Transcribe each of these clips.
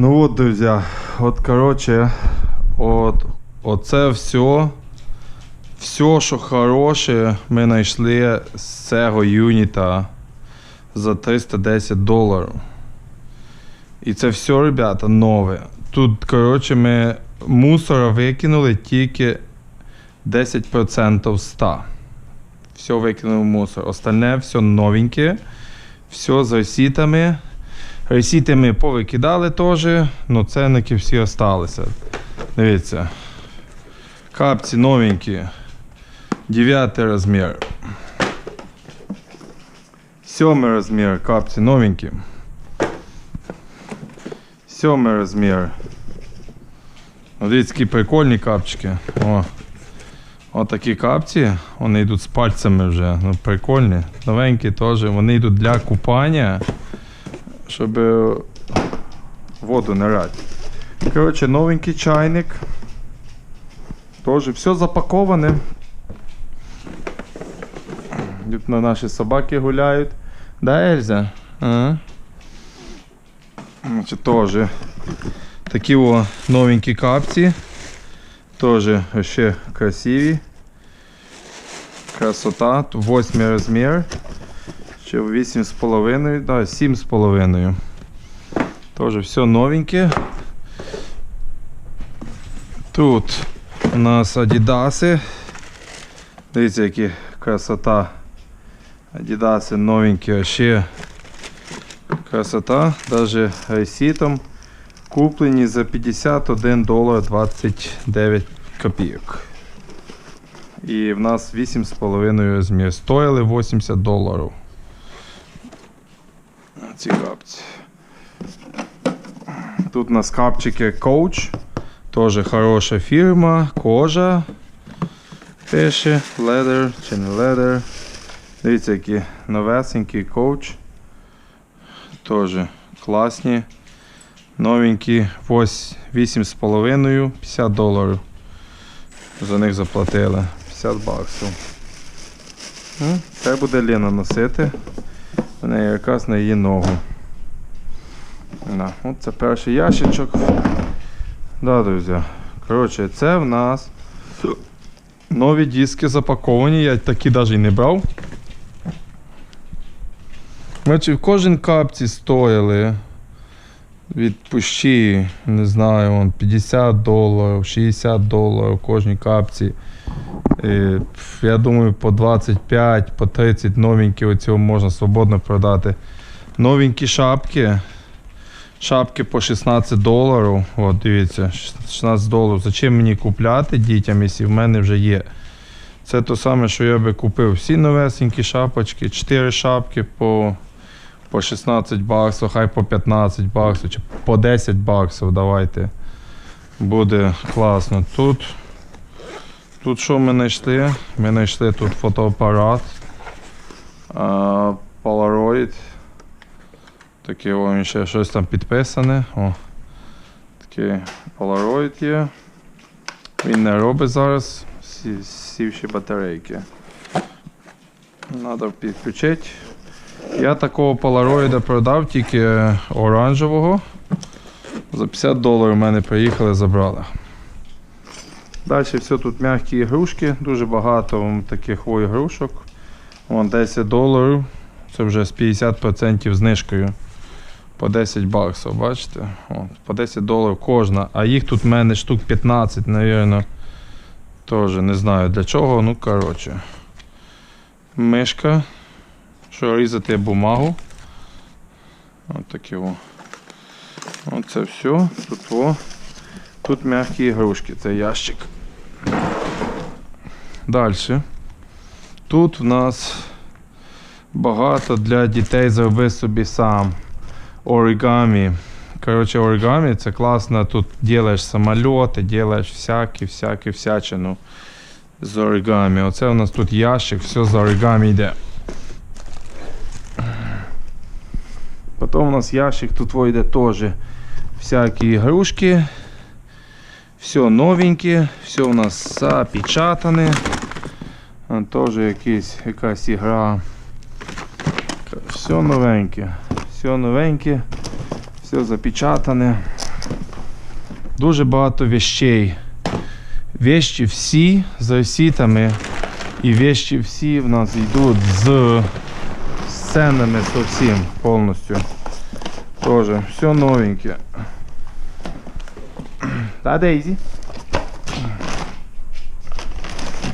Ну от, друзі, от коротше, от, оце все, все, що хороше, ми знайшли з цього юніта за 310 доларів. І це все, ребята, нове. Тут, коротше, ми мусора викинули тільки 10% з 100. Все викинули в мусор. Остальне все новеньке. Все з ресітами. Ресіти ми повикидали теж, але ценники всі залишилися. Дивіться. Капці новенькі. 9 розмір. Сьомий розмір, капці новенькі. Сьомий розмір. Дивіться, які прикольні капчики. О. От такі капці, вони йдуть з пальцями вже. Ну, прикольні. Новенькі теж. Вони йдуть для купання, щоб е, воду не рати. Коротше, новенький чайник. Теж все запаковане. Тут на наші собаки гуляють. Да, Ельза? Ага. Значить, теж такі о новенькі капці. Теж ще красиві. Красота. Восьмий розмір. Ще 8,5, да, 7,5. Теж все новеньке. Тут у нас Адідаси. Дивіться, які красота. Адідаси новенькі, а ще красота. Даже ресітом куплені за 51 долар 29 копійок. І в нас 8,5 розмір. Стоїли 80 доларів. Ці капці. Тут у нас капчики Coach. Тоже хороша фірма, кожа. Пише, leather чи не leather. Дивіться, які новесенький коуч. Теж класні. Новенькі, ось 8,5, 50 доларів. За них заплатили. 50 баксів. Це буде Лена носити. У неї якраз на її ногу. Да, це перший ящичок. Да, друзі. Коротше, це в нас нові диски запаковані, я такі навіть не брав. Значить, кожен капці стоїли від пущі, не знаю, 50 доларів, 60 доларів в кожній капці. Я думаю, по 25, по 30 новенькі оцього можна свободно продати. Новенькі шапки. Шапки по 16 доларів. От, дивіться, 16 доларів. Зачем мені купляти дітям, якщо в мене вже є? Це те саме, що я би купив всі новесенькі шапочки, 4 шапки по, по 16 баксів, хай по 15 баксів, чи по 10 баксів. Давайте. Буде класно. Тут, тут що ми знайшли? Ми знайшли тут фотоапарат. Polaroid. Таке о, ще щось там підписане. О, такий Polaroid є. Він не робить зараз сі- сівші батарейки. Треба підключити. Я такого Polaroid продав тільки оранжевого. За 50 доларів в мене приїхали, забрали. Далі все тут м'які ігрушки, дуже багато таких ігрушок. Вон 10 доларів. Це вже з 50% знижкою. По 10 баксів, бачите? От, по 10 доларів кожна. А їх тут в мене штук 15, напевно. Теж не знаю для чого, ну коротше. Мишка. Що різати бумагу. От такі о. Оце все. Тут о. Тут м'які ігрушки, це ящик. Далі. Тут в нас багато для дітей зроби собі сам. Оригамі. Коротше, оригамі це класно. Тут робиш самоліти, робиш всякі, всякі всячину з оригамі. Оце у нас тут ящик, все з оригамі йде. Потім у нас ящик тут йде теж всякі ігрушки. Все новеньке, все у нас запечатане. Теж якийсь, якась ігра. Все новеньке. Все новеньке, все запечатане. дуже багато вещей. Вещі всі з ресітами. І вещі всі в нас йдуть з сценами зовсім повністю. Тоже все новеньке. Та Дейзі.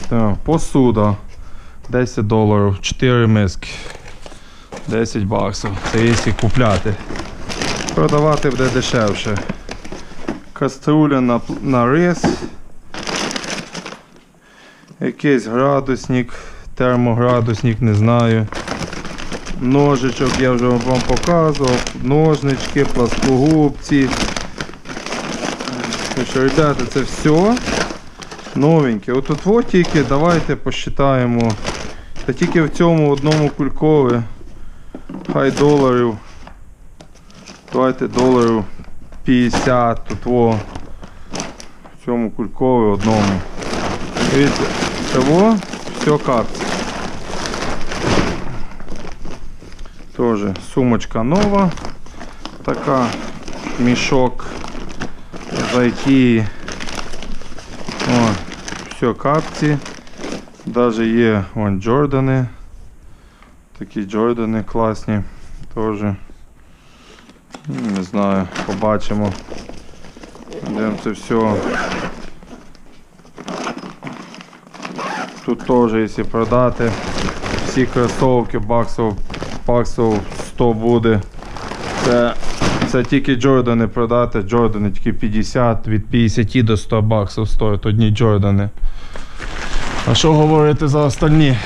Так, посуда. 10 доларів, 4 миски. 10 баксів. Це якщо купляти. Продавати буде дешевше. Каструля на, на рис. Якийсь градусник, термоградусник, не знаю. Ножичок я вже вам показував. Ножнички, пласкогубці. Ну що, ребята, це все новеньке. Отут от тільки давайте посчитаємо. Та тільки в цьому одному кулькові. Хай доларів. Давайте доларів 50 тут во. В цьому кулькові одному. Дивіться, того все капці. Тоже сумочка нова. Така мішок з Ikea. О, все капці. Даже є вон Джордани. Такі Джордани класні. Тоже. Не знаю, побачимо. Де це все. Тут теж, якщо продати, всі кросовки баксів, баксів 100 буде. Це, це тільки Джордани продати, Джордани тільки 50, від 50 до 100 баксів стоять одні Джордани. А що говорити за остальні?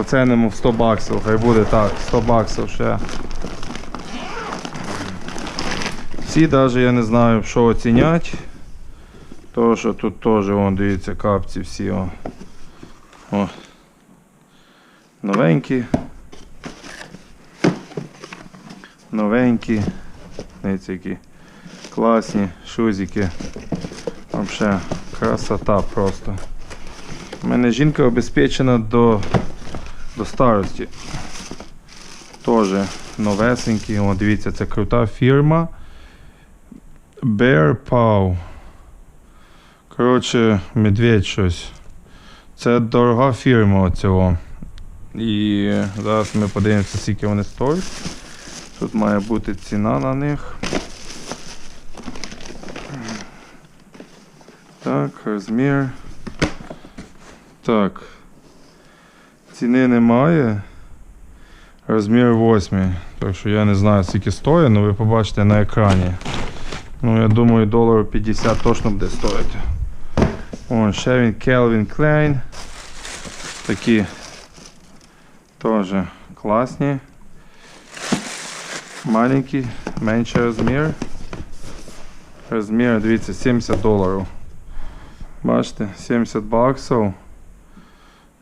Оценимо в 100 баксів, хай буде так, 100 баксів ще. Всі навіть я не знаю, що оцінять. Тому що тут теж, вон, дивіться, капці всі. О. О. Новенькі. Новенькі. Які класні шузики. Вообще красота просто. У мене жінка обезпечена до, до старості. Тоже новесенькі. О, дивіться, це крута фірма. Bear Paw. Коротше, медведь щось. Це дорога фірма оцього. І зараз ми подивимося, скільки вони стоять. Тут має бути ціна на них. Так, розмір. Так. Ціни немає. Розмір 8. Так що я не знаю, скільки стоїть, але ви побачите на екрані. Ну, я думаю, доларів 50 точно буде стоїти. О, ще він Calvin Klein. Такі теж класні. Маленький, менший розмір. Розмір, дивіться, 70 доларів. Бачите, 70 баксів.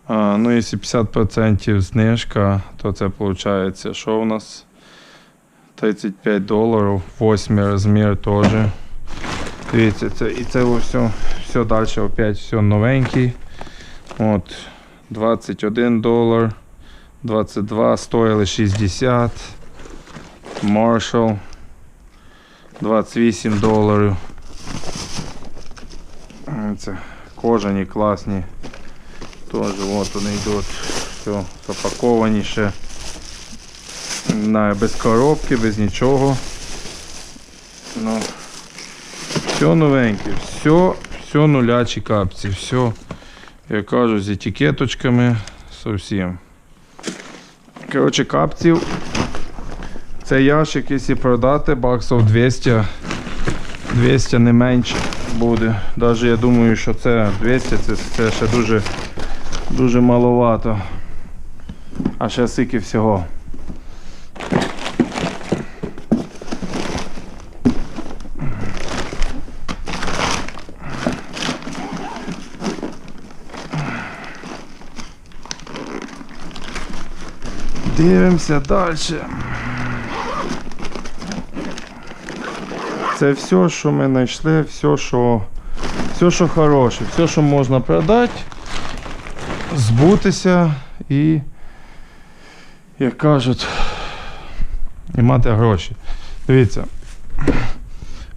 А, ну, якщо 50% знижка, то це виходить, що у нас 35 доларів, 8 розмір теж. Дивіться, це, і це все, все далі опять все новенький. От, 21 долар, 22 стоїли 60. Marshall 28 доларів. Це кожані класні. Тоже от вони йдуть. Все запаковані ще. Без коробки, без нічого. Ну, все новеньке, все, все нулячі капці, все, я кажу, з етикеточками, зовсім. Коротше, капців. Цей ящик, якщо продати, баксів 200, 200 не менше буде. Навіть я думаю, що це 200, це, це ще дуже, дуже маловато. А ще скільки всього. Дивимося далі. Це все, що ми знайшли, все, що, все, що хороше, все, що можна продати, збутися і, як кажуть, і мати гроші. Дивіться.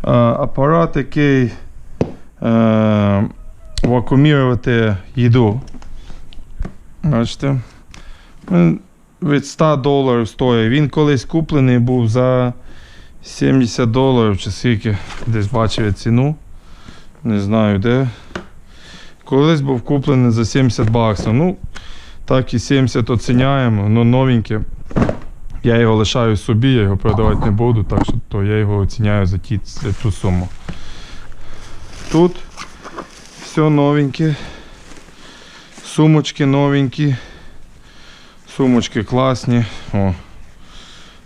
Апарат, який е, їду. Бачите? Від 100 доларів стоїть. Він колись куплений був за 70 доларів чи скільки. Десь бачив я ціну. Не знаю де. Колись був куплений за 70 баксів. Ну, так і 70 оціняємо, ну новеньке. Я його лишаю собі, я його продавати не буду, так що то я його оціняю за, ті, за ту суму. Тут все новеньке. Сумочки новенькі. Сумочки класні. О,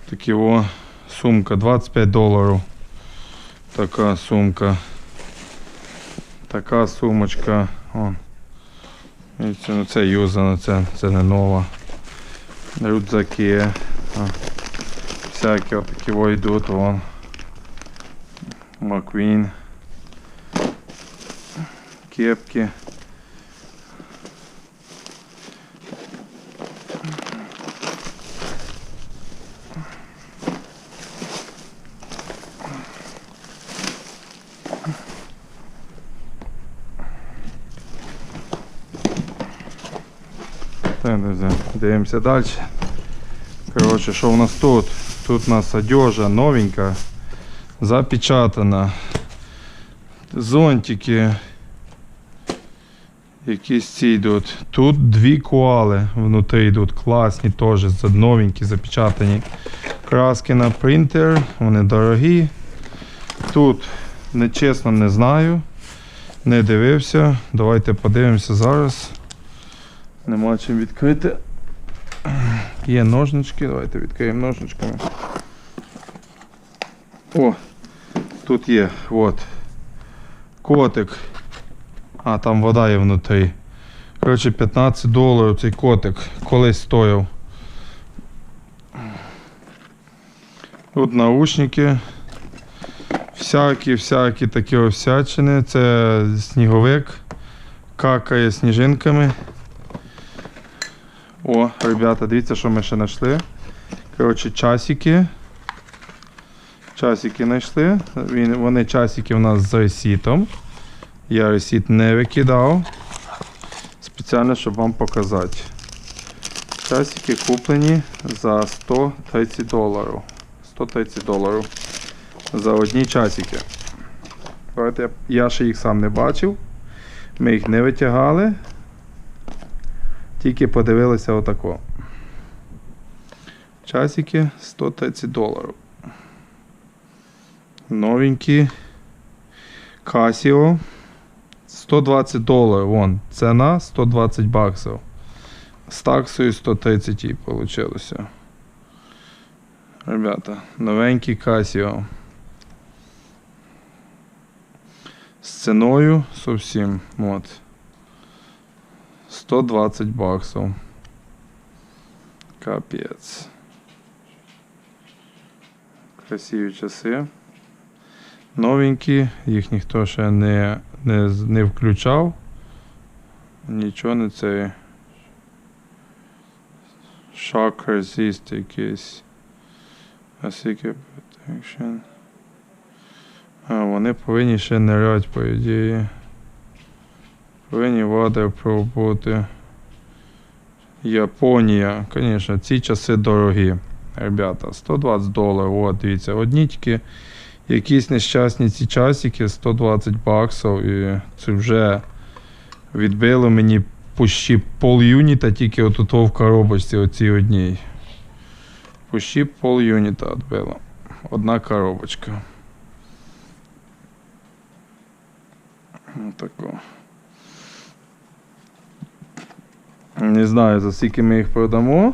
такі о. Сумка 25 доларів. Така сумка. Така сумочка. О. Це, це юзана, це, це не нова. Рюкзаки. А. Всякі отакі во йдуть, вон. Маквін. Кепки. Так, друзі, дивимося далі. Коротше, що в нас тут? Тут у нас одежа новенька, запечатана. Зонтики. Якісь ці йдуть. Тут дві коали внутрі йдуть, класні теж, новенькі, запечатані. Краски на принтер, вони дорогі. Тут, нечесно, не знаю. Не дивився. Давайте подивимося зараз. Нема чим відкрити. Є ножнички, давайте відкриємо ножничками. О, тут є, от. Котик. А, там вода є внутрі. Коротше, 15 доларів цей котик колись стояв. Тут наушники. Всякі, всякі такі овсячини. Це сніговик. Какає сніжинками. О, ребята, дивіться, що ми ще знайшли. Коротше, часики. Часики знайшли. Вони часики у нас з ресітом. Я ресіт не викидав. Спеціально, щоб вам показати. Часики куплені за 130 доларів. 130 доларів. За одні часики. Я, ще їх сам не бачив. Ми їх не витягали. Тільки подивилися отако. Часики 130 доларів. Новенькі. Casio 120 доларів. Вон, ціна 120 баксів. З таксою 130 їй вийшло. Ребята, новенький Casio. З ціною зовсім. От. 120 баксів. Капець. Красиві часи. Новенькі, їх ніхто ще не, не, не включав. Нічого не цей. Shock resist якийсь. Скільки protection. А, вони повинні ще нирять, по ідеї. Повинні waterproof бути. Японія. Звісно, ці часи дорогі. Ребята, 120 доларів. От, дивіться, одні тільки якісь нещасні ці часики 120 баксів. І це вже відбило мені почти пол юніта тільки отут в коробочці оцій одній. Почти пол юніта відбило. Одна коробочка. Отако. Не знаю, за скільки ми їх продамо.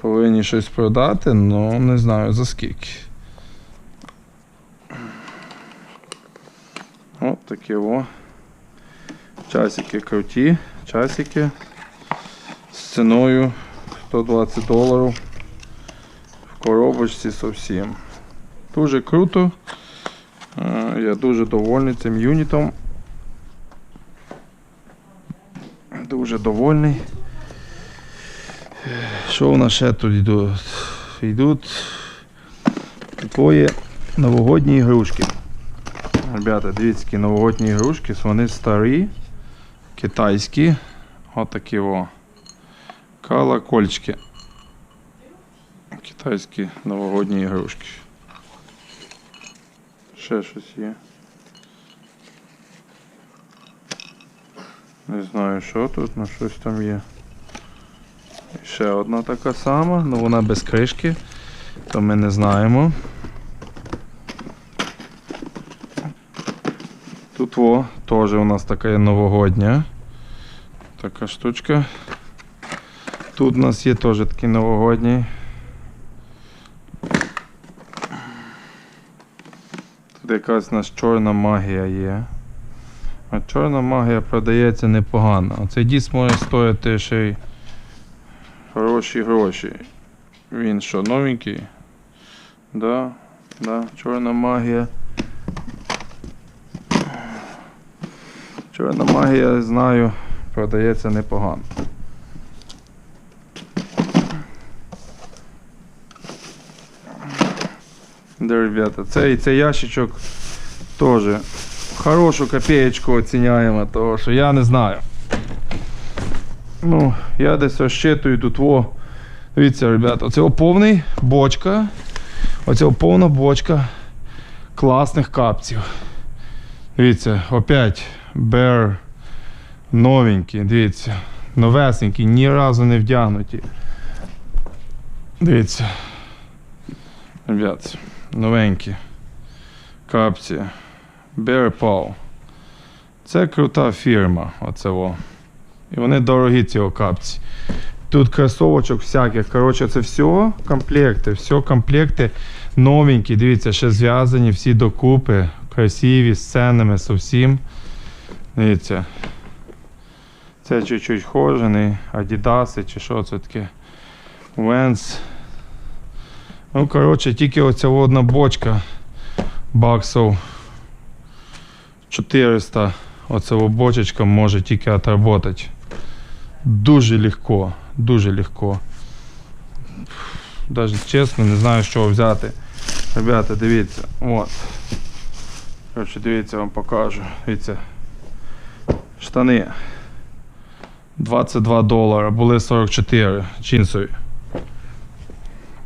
Повинні щось продати, але не знаю за скільки. От такі о. Часики круті, часики з ціною 120 доларів в коробочці зовсім. Дуже круто. Е, Я дуже довольний цим юнітом. Дуже довольний. Що у нас ще тут йдуть? Йдуть Твої новогодні ігрушки. Ребята, дивіться, які новогодні ігрушки, вони старі, китайські. Отакі о. Колокольчики. Китайські новогодні ігрушки. Ще щось є. Не знаю, що тут, але щось там є. І Ще одна така сама, але вона без кришки, то ми не знаємо. Тут во, теж у нас така новогодня. Така штучка. Тут у нас є теж такий новогодній. Тут якась у нас чорна магія є. А чорна магія продається непогано. Оцей диск може стоїти ще й хороші гроші. Він що, новенький? Да, да, чорна магія. Чорна магія, знаю, продається непогано. Да, ребята, цей, цей ящичок теж хорошу копеечку оціняємо, того що я не знаю. Ну, я десь розчитую тут во. Дивіться, ребята, оце повний бочка. Оце повна бочка класних капців. Дивіться, опять Bear новенькі, дивіться, новесенькі, ні разу не вдягнуті. Дивіться. Ребят, новенькі капці. Bear Paw. Це крута фірма, оце. І вони дорогі ці о капці. Тут кросовочок всяких. Коротше, це все комплекти, все комплекти новенькі. Дивіться, ще зв'язані всі докупи. Красиві, з ценами, з усім. Дивіться. Це чуть-чуть хожений, Адідаси чи що це таке. Венс. Ну, коротше, тільки оця одна бочка баксів 400. Оця бочечка може тільки отработати. Дуже легко, дуже легко. Даже чесно, не знаю, чого взяти. Ребята, дивіться, от. Коротше, дивіться, вам покажу. Дивіться. Штани. 22 долара, були 44 джинсові.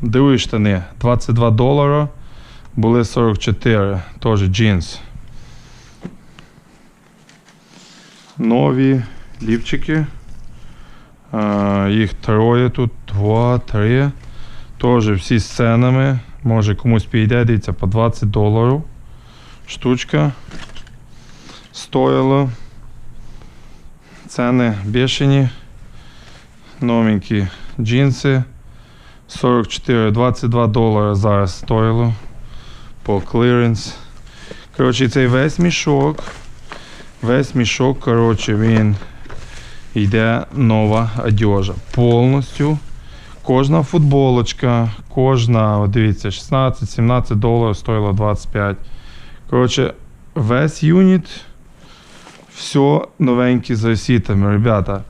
Диви штани. 22 долара, були 44, теж джинс. Нові лівчики. А, їх троє тут, два, три. Теж всі з ценами. Може комусь підійде, дивіться, по 20 доларів. Штучка. Стоїло. Ціни бешені. Новенькі джинси. 44, 22 долара зараз стоїло. По кліренс. Коротше, цей весь мішок. Весь мішок, коротше, він йде нова одежа. Повністю. Кожна футболочка, кожна, дивіться, 16-17 доларів стоїла 25. Коротше, весь юніт, все новеньке з ресітами. Ребята,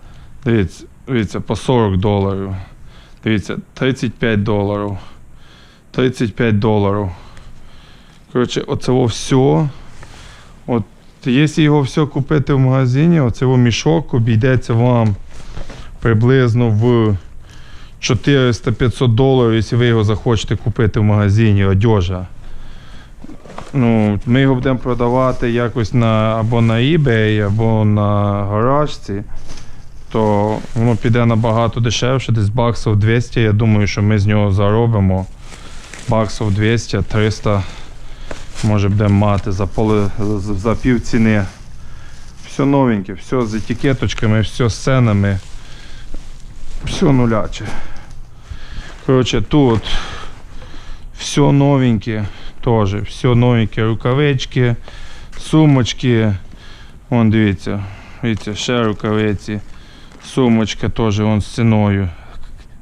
дивіться, дивіться, по 40 доларів. Дивіться, 35 доларів. 35 доларів. Коротше, оце все. От, якщо його все купити в магазині, оце мішок обійдеться вам приблизно в 400-500 доларів, якщо ви його захочете купити в магазині одежа. Ну, ми його будемо продавати якось на, або на eBay, або на гаражці, то воно піде набагато дешевше, десь баксів 200. Я думаю, що ми з нього заробимо баксів 200-300. Може будемо мати за, поле, за, пів ціни. Все новеньке, все з етикеточками, все з ценами. Все нуляче. Коротше, тут все новеньке, теж, все новеньке, рукавички, сумочки. Вон дивіться, дивіться, ще рукавиці. Сумочка теж вон з ціною.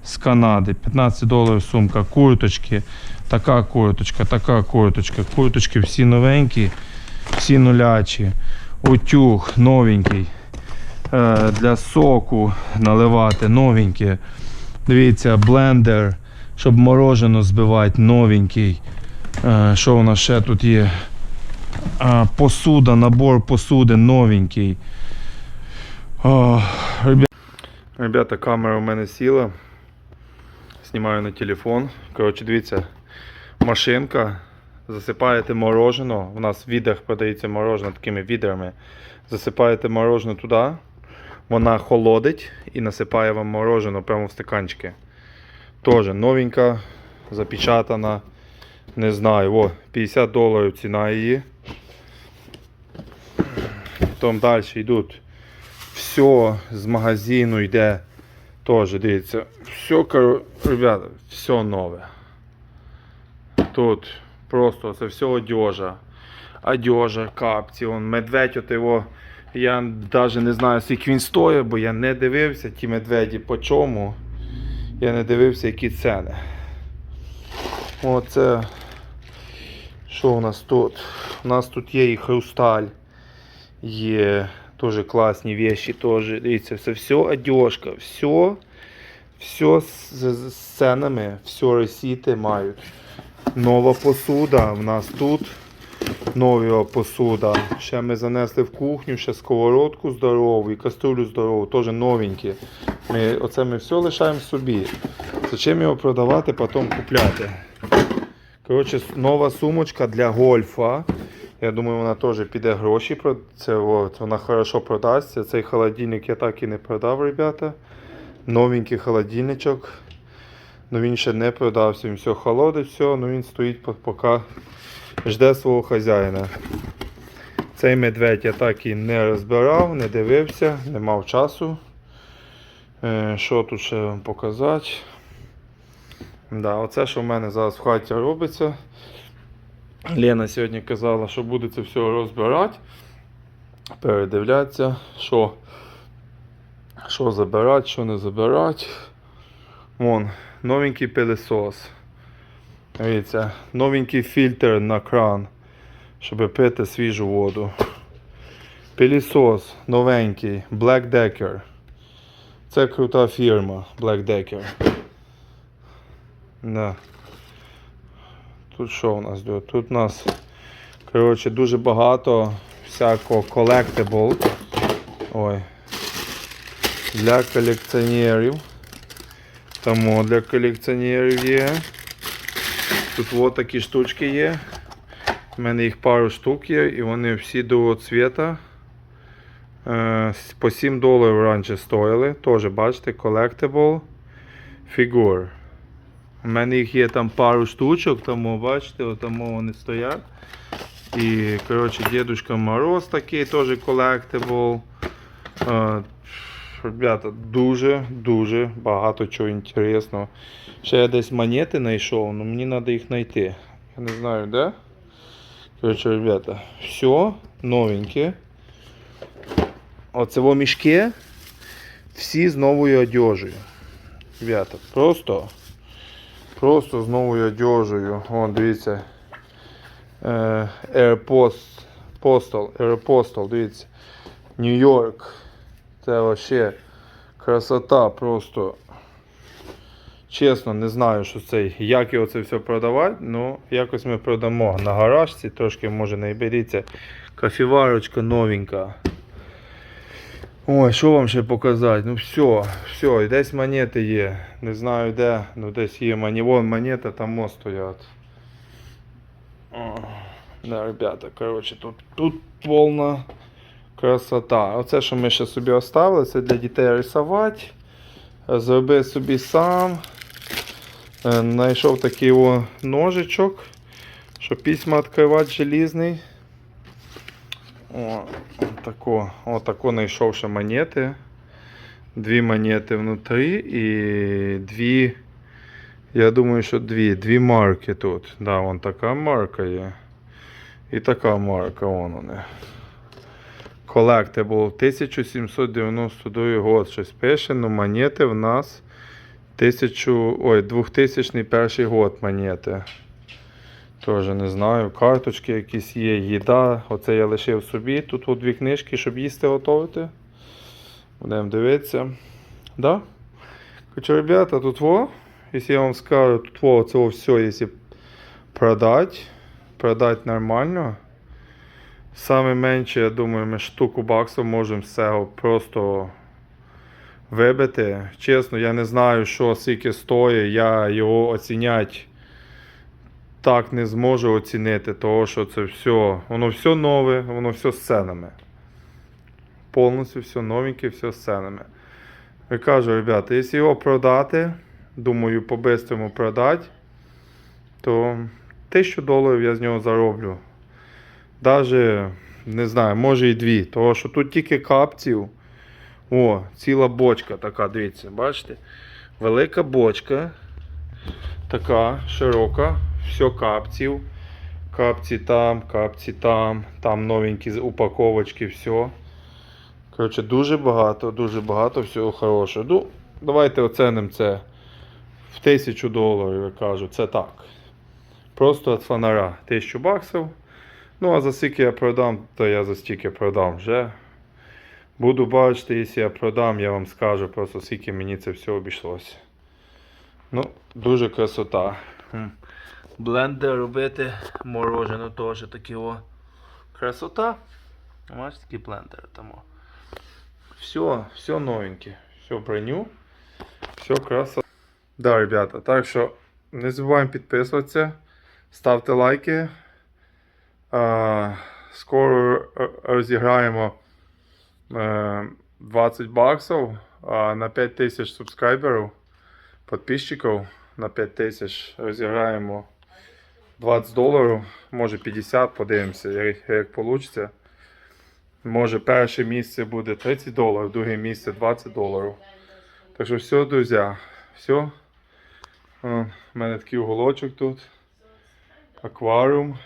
З Канади. 15 доларів сумка, курточки. Така курточка, така курточка. Курточки всі новенькі, всі нулячі. Утюг новенький. Е, для соку наливати новеньке. Дивіться, блендер, щоб морожено збивати, новенький. Е, Що у нас ще тут є? А, посуда, набор посуди новенький. О, ребя... Ребята, камера у мене сіла. Знімаю на телефон. Коротше, дивіться, машинка. Засипаєте мороженое. У нас в відрах продається мороженое такими відрами. Засипаєте мороженое туди. Вона холодить і насипає вам мороженое прямо в стаканчики. Тоже новенька, запечатана. Не знаю, о, 50 доларів ціна її. Потім далі йдуть. Все з магазину йде. Тоже дивіться. Все, ребята, все нове. Тут просто це все одежа. Одежа, капці, он медведь от його. Я навіть не знаю, скільки він стоїть, бо я не дивився ті медведі по чому. Я не дивився, які ціни. Оце. Що у нас тут? У нас тут є і хрусталь. Є теж класні вещи. Теж. Дивіться, це все одежка, все, все з ценами, все ресіти мають. Нова посуда в нас тут. Нова посуда. Ще ми занесли в кухню, ще сковородку здорову і каструлю здорову, теж новенькі. Ми, оце ми все лишаємо собі. Зачем його продавати, потім купляти. Коротше, нова сумочка для гольфа. Я думаю, вона теж піде гроші. Це от, вона хорошо продасться. Цей холодильник я так і не продав, ребята. Новенький холодильничок. Ну він ще не продався, він все холодить, все, ну він стоїть поки жде свого хазяїна. Цей медведь я так і не розбирав, не дивився, не мав часу. Е, Що тут ще вам показати? Да, оце, що в мене зараз в хаті робиться. Лена сьогодні казала, що буде це все розбирати, передивлятися, що, що забирати, що не забирати. Вон, новенький пилесос. Дивіться, новенький фільтр на кран, щоб пити свіжу воду. Пилісос новенький, Black Decker. Це крута фірма Black Decker. Да. Тут що у нас? Тут у нас коротше, дуже багато всякого collectible. Ой. Для колекціонерів. Тому для колекціонерів є. Тут от такі штучки є. У мене їх пару штук є, і вони всі другого цвіта. Е, По 7 доларів раніше стоїли. Теж бачите, collectible figure. У мене їх є там пару штучок, тому бачите, тому вони стоять. І, коротше, Дедушка Мороз такий теж collectible. Ребята, дуже-дуже багато чого інтересного. Ще я десь монети знайшов, але мені треба їх знайти. Я не знаю, де. Коротше, ребята, все новеньке. Оце мішки всі з новою одежею. Ребята, просто, просто з новою одежею. Вон, дивіться. Е, Airpost, Postal, Airpostal, дивіться. Нью-Йорк. Це вообще красота просто. Чесно, не знаю, що це, як його це все продавати, ну якось ми продамо на гаражці, трошки може не беріться. Кофіварочка новенька. Ой, що вам ще показати? Ну все, все, і десь монети є. Не знаю де, ну десь є монети. Вон монета, там мост стоять. Да, ребята, коротше, тут, тут повна красота. Оце, що ми ще собі оставили, це для дітей рисувати. Зробив собі сам. Е, Знайшов такий о ножичок, щоб письма відкривати желізний. О, отако, отако знайшов ще монети. Дві монети внутрі і дві. Я думаю, що дві. Дві марки тут. Да, вон така марка є. І така марка, вон вони. Collectible 1792 год. Щось пише, ну монети в нас 1000, ой, 2001 год монети. Тоже не знаю. Карточки якісь є, їда. Оце я лишив собі. Тут от дві книжки, щоб їсти готувати. Будемо дивитися. Да? Короче, ребята, тут во, якщо я вам скажу, тут во, це все, якщо продати. Продати нормально. Саме менше, я думаю, ми штуку баксів можемо з цього просто вибити. Чесно, я не знаю, що скільки стоїть, я його оціняти так не зможу оцінити, того що це все, воно все нове, воно все з ценами. Повністю все новеньке, все з ценами. Я кажу, ребята, якщо його продати, думаю, по-бистрому продати, то 1000 доларів я з нього зароблю. Даже, не знаю, може і дві. Того що тут тільки капців. О, ціла бочка така, дивіться, бачите? Велика бочка. Така широка, все капців. Капці там, капці там, там новенькі упаковочки, все. Коротше, дуже багато, дуже багато всього хорошого. Ну, давайте оценимо це в тисячу доларів, я кажу, це так. Просто від фонара. Тисячу баксів. Ну, а за скільки я продам, то я за стільки продам вже. Буду бачити, якщо я продам, я вам скажу просто скільки мені це все обійшлося. Ну, дуже красота. Блендер робити морожене теж такі о. Красота. Бачиш такі блендери там. Все, все новеньке. Все броню. Все красота. Да, ребята, так що не забуваємо підписуватися, ставте лайки. Скоро розіграємо е, 20 баксів а, на 5 тисяч субскрайберів, підписчиків на 5 тисяч розіграємо 20 доларів, може 50, подивимося, як, як вийде. Може перше місце буде 30 доларів, друге місце 20 доларів. Так що все, друзі, все. У мене такий уголочок тут. Акваріум.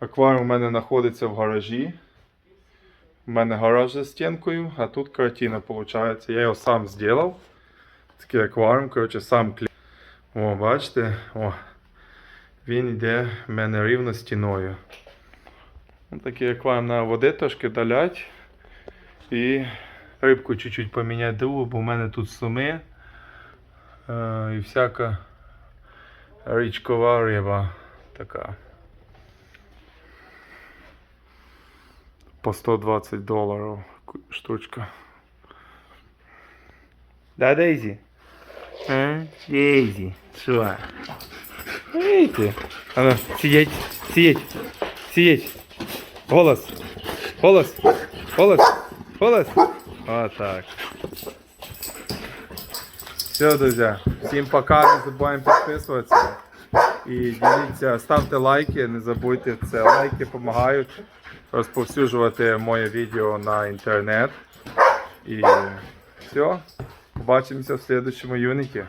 Акваріум у мене знаходиться в гаражі. У мене гараж за стінкою, а тут картина виходить. Я його сам зробив. Такий акваріум, коротше, сам клі. О, бачите? О. Він йде в мене рівно стіною. Такий акваріум на води трошки долять. І рибку чуть-чуть поміняти другу, бо в мене тут суми. Е, і всяка річкова риба така. По 120 доларів ку- штучка. Да, Дейзі? А? Дейзі, що? Ей ти. А ну, сидіть, сидіть, сидіть. Голос, голос, голос, голос. Отак. Все, друзі, всім пока, не забуваємо підписуватися. І діліться, ставте лайки, не забудьте це. Лайки допомагають розповсюджувати моє відео на інтернет. І все. Побачимося в слідчому юніті.